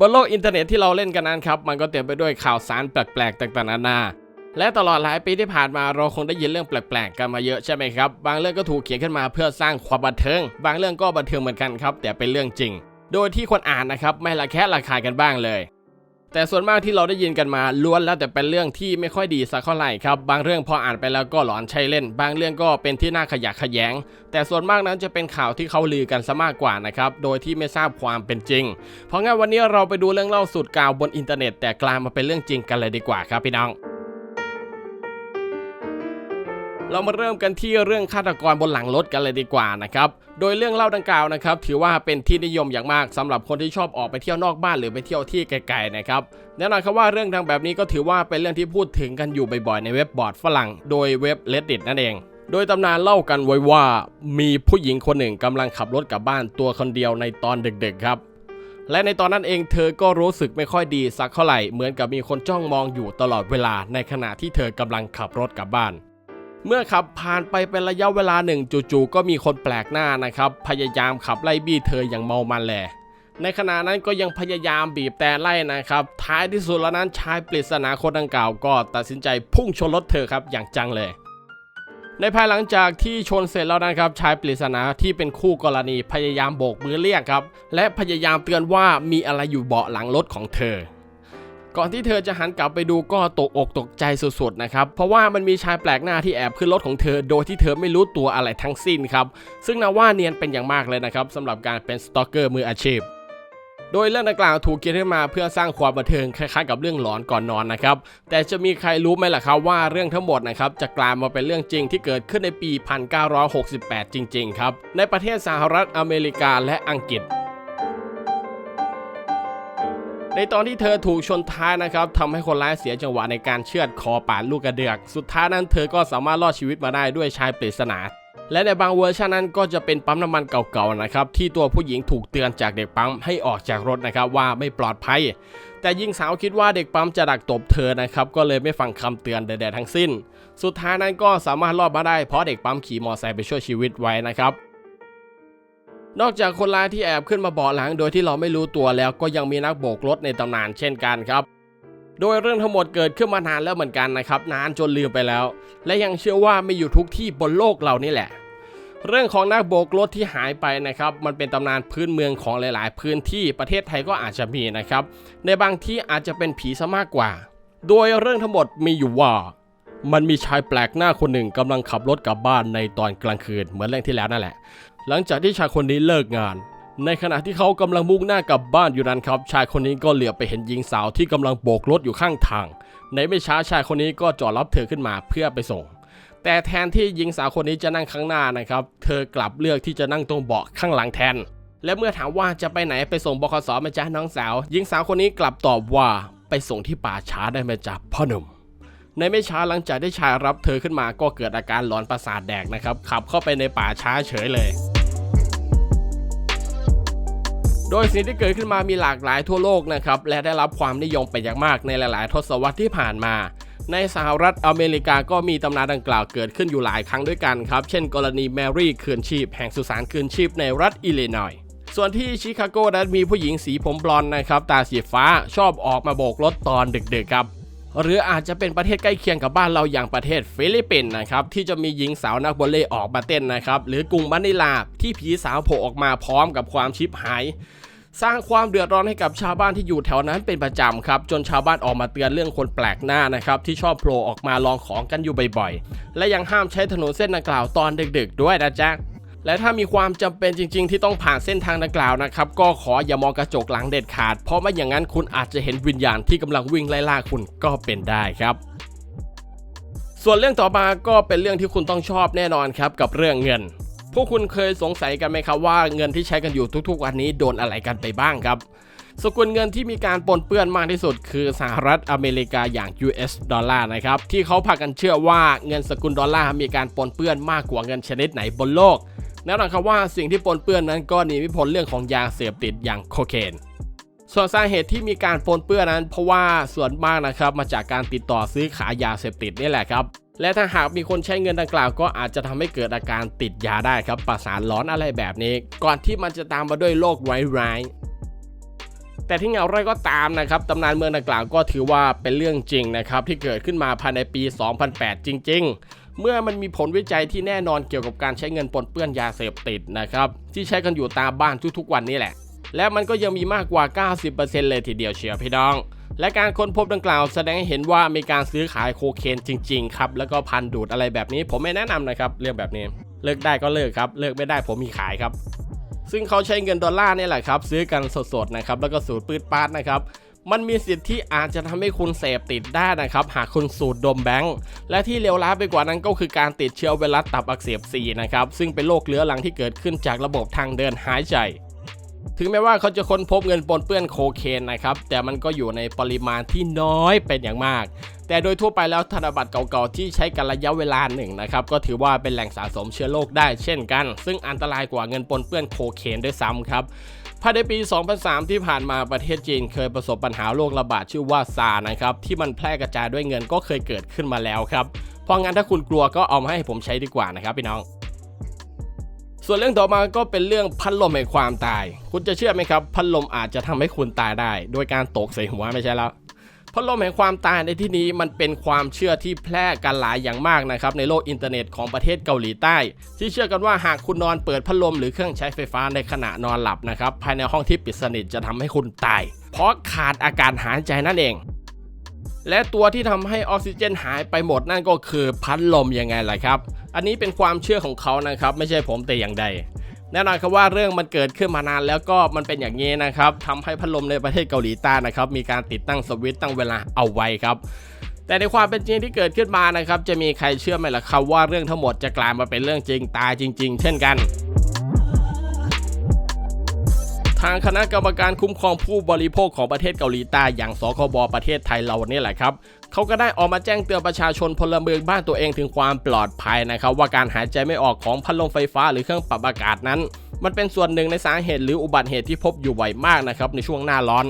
บนโลกอินเทอร์เน็ตที่เราเล่นกันนั้นครับ มันก็เต็มไปด้วยข่าวสารแปลกๆต่างๆนานา และตลอดหลายปีที่ผ่านมาเราคงได้ยินเรื่องแปลกๆกันมาเยอะใช่ไหมครับ บางเรื่องก็ถูกเขียนขึ้นมาเพื่อสร้างความบันเทิง บางเรื่องก็บันเทิงเหมือนกันครับ แต่เป็นเรื่องจริง โดยที่คนอ่านนะครับไม่ละแคะระคายกันบ้างเลย แต่ส่วนมากที่เราได้ยินกันมาล้วนแล้วแต่เป็นเรื่องที่ไม่ค่อยดีสักเท่าไหร่ครับบางเรื่องพออ่านไปแล้วก็หลอนใช้เล่น บางเรื่องก็เป็นที่น่าขยะแขยง แต่ส่วนมากนั้นจะเป็นข่าวที่เขาลือกันซะมากกว่านะครับโดยที่ไม่ทราบความเป็นจริง เพราะงั้นวันนี้เราไปดูเรื่องเล่าสุดกาวบนอินเทอร์เน็ต แต่กลายมาเป็นเรื่องจริงกันเลยดีกว่าครับพี่น้อง เรามาเริ่มกันที่เรื่องฆาตกรบนหลังรถกันเลยดีกว่านะครับโดยเรื่องเล่าดังกล่าวนะครับถือว่าเป็นที่นิยมอย่างมากสำหรับคนที่ชอบออกไปเที่ยวนอกบ้านหรือไปเที่ยวที่ไกลๆนะครับแน่นอนครับว่าเรื่องทางแบบนี้ก็ถือว่าเป็นเรื่องที่พูดถึงกันอยู่บ่อยๆในเว็บบอร์ดฝรั่ง โดยเว็บ reddit นั่นเองโดยตำนานเล่ากันไว้ว่ามีผู้หญิงคนหนึ่งกำลังขับรถกลับบ้านตัวคนเดียวในตอนดึกๆครับ และในตอนนั้นเองเธอก็รู้สึกไม่ค่อยดีสักเท่าไหร่เหมือนกับมีคนจ้องมองอยู่ตลอดเวลาในขณะที่เธอกำลังขับรถกลับบ้าน เมื่อขับผ่านไปเป็นระยะเวลาหนึ่งจู่ๆก็มีคนแปลกหน้านะครับ พยายามขับไล่บี้เธออย่างเมามันแหละในขณะนั้นก็ยังพยายามบีบแต่ไล่นะครับ ท้ายที่สุดแล้วนั้นชายปริศนาคนดังกล่าวก็ตัดสินใจพุ่งชนรถเธอครับอย่างจังเลย ในภายหลังจากที่ชนเสร็จแล้วนะครับ ชายปริศนาที่เป็นคู่กรณีพยายามโบกมือเรียกครับ และพยายามเตือนว่ามีอะไรอยู่เบาะหลังรถของเธอ ก่อนที่เธอจะหันกลับไปดูก็ตกอกตกใจสุดๆนะครับ เพราะว่ามันมีชายแปลกหน้าที่แอบขึ้นรถของเธอ โดยที่เธอไม่รู้ตัวอะไรทั้งสิ้นครับ ซึ่งนาว่าเนียนเป็นอย่างมากเลยนะครับสำหรับการเป็นสตอกเกอร์มืออาชีพโดยเรื่องดังกล่าวถูกเขียนขึ้นมาเพื่อสร้างความบันเทิงคล้ายๆกับเรื่องหลอนก่อนนอนนะครับ แต่จะมีใครรู้ไหมล่ะครับว่าเรื่องทั้งหมดนะครับจะกลายมาเป็นเรื่องจริงที่เกิดขึ้นในปี 1968 จริง ๆ ครับ ในประเทศสหรัฐอเมริกาและอังกฤษ ในตอนที่เธอถูกชนท้ายนะครับทำให้คนร้ายเสียจังหวะในการเชือดคอปาดลูกกระเดือก สุดท้ายนั้นเธอก็สามารถรอดชีวิตมาได้ด้วยชายปริศนาและในบางเวอร์ชันนั้นก็จะเป็นปั๊มน้ำมันเก่าๆนะครับที่ตัวผู้หญิงถูกเตือนจากเด็กปั๊มให้ออกจากรถนะครับว่าไม่ปลอดภัย แต่ยิงสาวคิดว่าเด็กปั๊มจะดักตบเธอนะครับก็เลยไม่ฟังคำเตือนใดๆทั้งสิ้น สุดท้ายนั้นก็สามารถรอดมาได้เพราะเด็กปั๊มขี่มอเตอร์ไซค์ไปช่วยชีวิตไว้นะครับ นอกจากคนร้ายที่แอบขึ้นมาเบาะหลัง โดยที่เราไม่รู้ตัวแล้วก็ยังมีนักโบกรถในตำนานเช่นกันครับ โดยเรื่องทั้งหมดเกิดขึ้นมานานแล้วเหมือนกันนะครับ นานจนลืมไปแล้ว และยังเชื่อว่าไม่อยู่ทุกที่บนโลกเรานี่แหละ เรื่องของนักโบกรถที่หายไปนะครับ มันเป็นตำนานพื้นเมืองของหลาย ๆ พื้นที่ประเทศไทยก็อาจจะมีนะครับ ในบางที่อาจจะเป็นผีซะมากกว่า โดยเรื่องทั้งหมดมีอยู่ว่ามันมีชายแปลกหน้าคนหนึ่งกำลังขับรถกลับบ้านในตอนกลางคืนเหมือนเรื่องที่แล้วนั่นแหละ หลังจากที่ชายคนนี้เลิกงาน ในขณะที่เขากำลังมุ่งหน้ากลับบ้านอยู่นั้นครับ ชายคนนี้ก็เหลือบไปเห็นหญิงสาวที่กำลังโบกรถอยู่ข้างทาง ในไม่ช้าชายคนนี้ก็จอดรับเธอขึ้นมาเพื่อไปส่ง แต่แทนที่หญิงสาวคนนี้จะนั่งข้างหน้านะครับ เธอกลับเลือกที่จะนั่งตรงเบาะข้างหลังแทน และเมื่อถามว่าจะไปไหนไปส่งบคสไหมจ๊ะน้องสาวหญิงสาวคนนี้กลับตอบว่าไปส่งที่ป่าช้าได้ไหมจ๊ะพ่อหนุ่มในไม่ช้าหลังจากที่ชายรับเธอขึ้นมาก็เกิดอาการหลอนประสาทแดกนะครับ ขับเข้าไปในป่าช้าเฉยเลย โดยสิ่งที่เกิดขึ้นมามีหลากหลายทั่วโลกนะครับและได้รับความนิยมเป็นอย่างมากในหลาย ๆ ทศวรรษที่ผ่านมา ในสหรัฐอเมริกาก็มีตำนานดังกล่าวเกิดขึ้นอยู่หลายครั้งด้วยกันครับ เช่น กรณีแมรี่คืนชีพ แห่งสุสานคืนชีพในรัฐอิลลินอยส์ส่วนที่ชิคาโกนั้นมีผู้หญิงสีผมบลอนด์นะครับตาสีฟ้าชอบออกมาโบกรถตอนดึก ๆ ครับ หรืออาจจะเป็นประเทศใกล้เคียงกับบ้านเราอย่างประเทศฟิลิปปินส์นะครับที่จะมีหญิงสาวนักบอลเล่ออกมาเต้นนะครับหรือกรุงมะนิลาที่ผีสาวโผล่ออกมาพร้อมกับความชิบหายสร้างความเดือดร้อนให้กับชาวบ้านที่อยู่แถวนั้นเป็นประจำครับ จนชาวบ้านออกมาเตือนเรื่องคนแปลกหน้านะครับ ที่ชอบโผล่ออกมาลองของกันอยู่บ่อยๆ และยังห้ามใช้ถนนเส้นดังกล่าวตอนดึกๆ ด้วยนะจ๊ะ และถ้ามีความจำเป็นจริง ๆ ที่ต้องผ่านเส้นทางดังกล่าวนะครับก็ขออย่ามองกระจกหลังเด็ดขาด เพราะไม่อย่างนั้นคุณอาจจะเห็นวิญญาณที่กำลังวิ่งไล่ล่าคุณก็เป็นได้ครับส่วนเรื่องต่อมาก็เป็นเรื่องที่คุณต้องชอบแน่นอนครับกับเรื่องเงิน พวกคุณเคยสงสัยกันไหมครับว่าเงินที่ใช้กันอยู่ทุกๆวันนี้โดนอะไรกันไปบ้างครับ สกุลเงินที่มีการปนเปื้อนมากที่สุด คือสหรัฐอเมริกาอย่าง US ดอลลาร์นะครับที่เขาพากันเชื่อว่าเงินสกุลดอลลาร์มีการปนเปื้อนมากกว่าเงินชนิดไหนบนโลก แน่นอนครับว่าสิ่งที่ปนเปื้อนนั้นก็หนีไม่พ้นเรื่องของยาเสพติดอย่างโคเคนส่วนสาเหตุที่มีการปนเปื้อนนั้น เพราะว่าส่วนมากนะครับมาจากการติดต่อซื้อขายยาเสพติดนี่แหละครับ และถ้าหากมีคนใช้เงินดังกล่าว ก็อาจจะทำให้เกิดอาการติดยาได้ครับประสานร้อนอะไรแบบนี้ ก่อนที่มันจะตามมาด้วยโรคร้ายๆแต่ที่เงาไรก็ตามนะครับตำนานเมืองดังกล่าวก็ถือว่าเป็นเรื่องจริงนะครับที่เกิดขึ้นมาภายในปี 2008 จริง ๆ เมื่อมันมีผลวิจัยที่แน่นอนเกี่ยวกับการใช้เงินปนเปื้อนยาเสพติดนะครับที่ใช้กันอยู่ตามบ้านทุกๆ วันนี้แหละ และมันก็ยังมีมากกว่า 90%เลยทีเดียวเชียวพี่น้อง และการค้นพบดังกล่าวแสดงให้เห็นว่ามีการซื้อขายโคเคนจริงๆครับแล้วก็พันดูดอะไรแบบนี้ ผมไม่แนะนำนะครับเรื่องแบบนี้เลิกได้ก็เลิกครับเลิกไม่ได้ผมมีขายครับซึ่งเขาใช้เงินดอลลาร์นี่แหละครับซื้อกันสดๆนะครับแล้วก็สูตรปืดปาดนะครับ มันมีสิทธิ์ที่อาจจะทำให้คุณเสพติดได้นะครับ หากคุณสูดดมแบงค์และที่เลวร้ายไปกว่านั้นก็คือการติดเชื้อไวรัสตับอักเสบซีนะครับซึ่งเป็นโรคเรื้อรังที่เกิดขึ้นจากระบบทางเดินหายใจถึงแม้ว่าเขาจะค้นพบเงินปนเปื้อนโคเคนนะครับ แต่มันก็อยู่ในปริมาณที่น้อยเป็นอย่างมาก แต่โดยทั่วไปแล้วธนบัตรเก่าๆ ที่ใช้กันระยะเวลาหนึ่งนะครับ ก็ถือว่าเป็นแหล่งสะสมเชื้อโรคได้เช่นกัน ซึ่งอันตรายกว่าเงินปนเปื้อนโคเคนด้วยซ้ำครับ ภายในปี 2003 ที่ผ่านมาประเทศจีนเคยประสบปัญหาโรคระบาดชื่อว่าซานะครับที่มันแพร่กระจายด้วยเงินก็เคยเกิดขึ้นมาแล้วครับเพราะงั้นถ้าคุณกลัวก็เอามาให้ผมใช้ดีกว่านะครับพี่น้องส่วนเรื่องต่อมาก็เป็นเรื่องพัดลมแห่งความตาย คุณจะเชื่อไหมครับ พัดลมอาจจะทำให้คุณตายได้ โดยการตกใส่หัวไม่ใช่แล้ว พัดลมแห่งความตายในที่นี้มันเป็นความเชื่อที่แพร่กันหลายอย่างมากนะครับในโลกอินเทอร์เน็ตของประเทศเกาหลีใต้ ที่เชื่อกันว่าหากคุณนอนเปิดพัดลมหรือเครื่องใช้ไฟฟ้าในขณะนอนหลับนะครับภายในห้องที่ปิดสนิทจะทำให้คุณตาย เพราะขาดอากาศหายใจนั่นเองและตัวที่ทำให้ออกซิเจนหายไปหมดนั่นก็คือพัดลมยังไงล่ะครับ อันนี้เป็นความเชื่อของเขานะครับ ไม่ใช่ผมแต่อย่างใด แน่นอนครับว่าเรื่องมันเกิดขึ้นมานานแล้วก็มันเป็นอย่างนี้นะครับทำให้พัดลมในประเทศเกาหลีใต้นะครับมีการติดตั้งสวิตช์ตั้งเวลาเอาไว้ครับแต่ในความเป็นจริงที่เกิดขึ้นมานะครับ จะมีใครเชื่อไหมล่ะครับว่าเรื่องทั้งหมดจะกลายมาเป็นเรื่องจริงตายจริง ๆ เช่นกันทางคณะกรรมการคุ้มครองผู้บริโภคของประเทศเกาหลีใต้อย่างสคบประเทศไทยเราเนี่ยแหละครับ เขาก็ได้ออกมาแจ้งเตือนประชาชนพลเมืองบ้านตัวเองถึงความปลอดภัยนะครับว่าการหายใจไม่ออกของพัดลมไฟฟ้าหรือเครื่องปรับอากาศนั้น มันเป็นส่วนหนึ่งในสาเหตุหรืออุบัติเหตุที่พบอยู่บ่อยมากนะครับในช่วงหน้าร้อน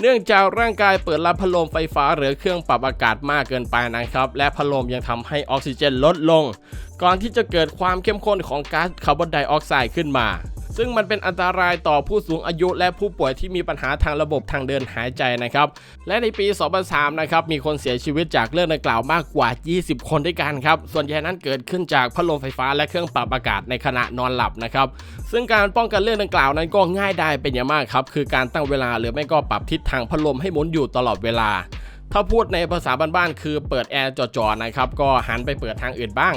เนื่องจากร่างกายเปิดรับพัดลมไฟฟ้าหรือเครื่องปรับอากาศมากเกินไปนะครับ และพัดลมยังทำให้ออกซิเจนลดลง ก่อนที่จะเกิดความเข้มข้นของก๊าซคาร์บอนไดออกไซด์ขึ้นมา ซึ่งมันเป็นอันตรายต่อผู้สูงอายุและผู้ป่วยที่มีปัญหาทางระบบทางเดินหายใจนะครับ และในปี 2003 นะครับ มีคนเสียชีวิตจากเรื่องดังกล่าวมากกว่า 20 คนด้วยกันครับ ส่วนใหญ่นั้นเกิดขึ้นจากพัดลมไฟฟ้าและเครื่องปรับอากาศในขณะนอนหลับนะครับ ซึ่งการป้องกันเรื่องดังกล่าวนั้นก็ง่ายได้เป็นอย่างมากครับ คือการตั้งเวลาหรือไม่ก็ปรับทิศทางพัดลมให้หมุนอยู่ตลอดเวลา ถ้าพูดในภาษาบ้านๆคือเปิดแอร์จ่อๆนะครับ ก็หันไปเปิดทางอื่นบ้าง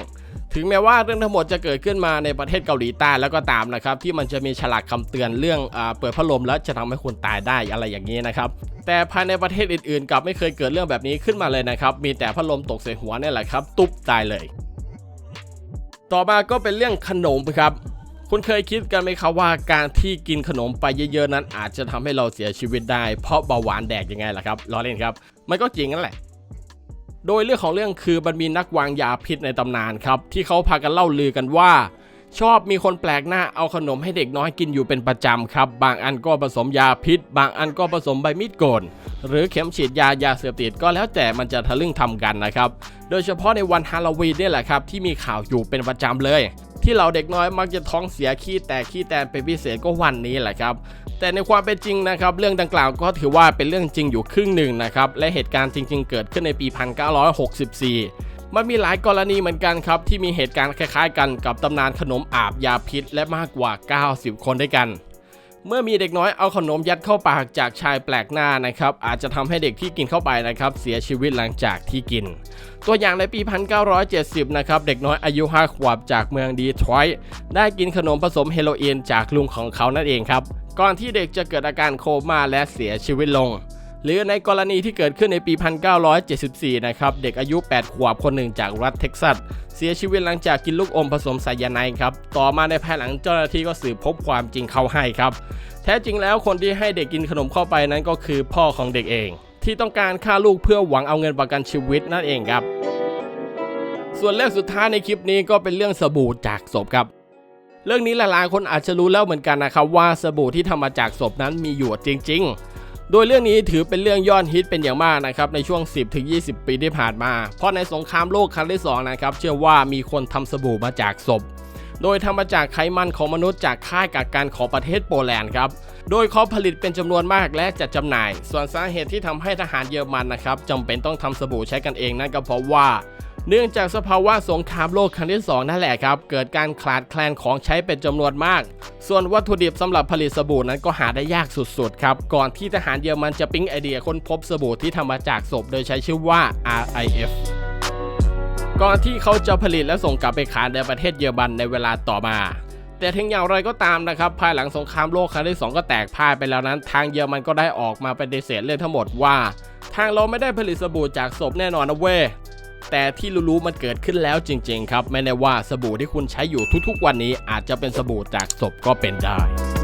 ถึงแม้ว่าเรื่องทั้งหมดจะเกิดขึ้นมาในประเทศเกาหลีใต้แล้วก็ตามนะครับที่มันจะมีฉลากคำเตือนเรื่องอเปิดพัดลมแล้วจะทำให้คุณตายได้อะไรอย่างนี้นะครับแต่ภายในประเทศอื่นๆกลับไม่เคยเกิดเรื่องแบบนี้ขึ้นมาเลยนะครับมีแต่พัดลมตกใส่หัวนี่แหละครับตุ๊บตายเลย ต่อมาก็เป็นเรื่องขนมครับคุณเคยคิดกันไหมครับว่าการที่กินขนมไปเยอะๆนั้นอาจจะทำให้เราเสียชีวิตได้เพราะเบาหวานแดกยังไงล่ะครับล้อเล่นครับ มันก็จริงนั่นแหละ โดยเรื่องของเรื่องคือมันมีนักวางยาพิษในตำนานครับ ที่เขาพากันเล่าลือกันว่า ชอบมีคนแปลกหน้าเอาขนมให้เด็กน้อยกินอยู่เป็นประจำครับ บางอันก็ผสมยาพิษ บางอันก็ผสมใบมีดโกน หรือเข็มฉีดยายาเสพติดก็แล้วแต่มันจะทะลึ่งทำกันนะครับ โดยเฉพาะในวันฮาโลวีนนี่แหละครับที่มีข่าวอยู่เป็นประจำเลยที่เราเด็กน้อยมักจะท้องเสียขี้แตกขี้แตนเป็นพิเศษก็วันนี้แหละครับ แต่ในความเป็นจริงนะครับเรื่องดังกล่าวก็ถือว่าเป็นเรื่องจริงอยู่ครึ่งหนึ่งนะครับและเหตุการณ์จริง ๆ เกิดขึ้นในปี 1964มันมีหลายกรณีเหมือนกันครับ ที่มีเหตุการณ์คล้ายๆกันกับตำนานขนมอาบยาพิษและมากกว่า 90 คนด้วยกัน เมื่อมีเด็กน้อยเอาขนมยัดเข้าปากจากชายแปลกหน้านะครับ อาจจะทำให้เด็กที่กินเข้าไปนะครับ เสียชีวิตหลังจากที่กิน ตัวอย่างในปี 1970 นะครับ เด็กน้อยอายุ 5 ขวบจากเมืองดีทรอยต์ได้กินขนมผสมเฮโรอีนจากลุงของเขานั่นเองครับ ก่อนที่เด็กจะเกิดอาการโคม่าและเสียชีวิตลง หรือในกรณีที่เกิดขึ้นในปี 1974 นะครับ เด็กอายุ 8 ขวบคนหนึ่งจากรัฐเท็กซัส เสียชีวิตหลังจากกินลูกอมผสมไซยาไนด์ครับ ต่อมาในภายหลังเจ้าหน้าที่ก็สืบพบความจริงเข้าให้ครับ แท้จริงแล้วคนที่ให้เด็กกินขนมเข้าไปนั้นก็คือพ่อของเด็กเอง ที่ต้องการฆ่าลูกเพื่อหวังเอาเงินประกันชีวิตนั่นเองครับ ส่วนเรื่องสุดท้ายในคลิปนี้ก็เป็นเรื่องสบู่จากศพครับ เรื่องนี้หลายๆคนอาจจะรู้แล้วเหมือนกันนะครับว่าสบู่ที่ทำมาจากศพนั้นมีอยู่จริง ๆ โดยเรื่องนี้ถือเป็นเรื่องยอดฮิตเป็นอย่างมากนะครับในช่วง 10-20 ปีที่ผ่านมา เพราะในสงครามโลกครั้งที่สองนะครับเชื่อว่ามีคนทำสบู่มาจากศพโดยทำมาจากไขมันของมนุษย์จากค่ายกักกันของประเทศโปแลนด์ครับ โดยเขาผลิตเป็นจำนวนมากและจัดจำหน่าย ส่วนสาเหตุที่ทำให้ทหารเยอรมันนะครับจำเป็นต้องทำสบู่ใช้กันเองนั่นก็เพราะว่า เนื่องจากสภาวะสงครามโลกครั้งที่ 2 นั่นแหละครับ เกิดการขาดแคลนของใช้เป็นจำนวนมาก ส่วนวัตถุดิบสำหรับผลิตสบู่นั้นก็หาได้ยากสุดๆครับ ก่อนที่ทหารเยอรมันจะปิ๊งไอเดียค้นพบสบู่ที่ทำมาจากศพโดยใช้ชื่อว่า RIF ก่อนที่เขาจะผลิตและส่งกลับไปขายในประเทศเยอรมันในเวลาต่อมาแต่ถึงอย่างไรก็ตามนะครับ ภายหลังสงครามโลกครั้งที่ 2 ก็แตกพ่ายไปแล้วนั้น ทางเยอรมันก็ได้ออกมาปฏิเสธเรื่องทั้งหมดว่า ทางเราไม่ได้ผลิตสบู่จากศพแน่นอนนะเว้ย แต่ที่รู้ๆมันเกิดขึ้นแล้วจริง ๆ ครับ ไม่แน่ว่าสบู่ที่คุณใช้อยู่ทุกๆ วันนี้อาจจะเป็นสบู่จากศพก็เป็นได้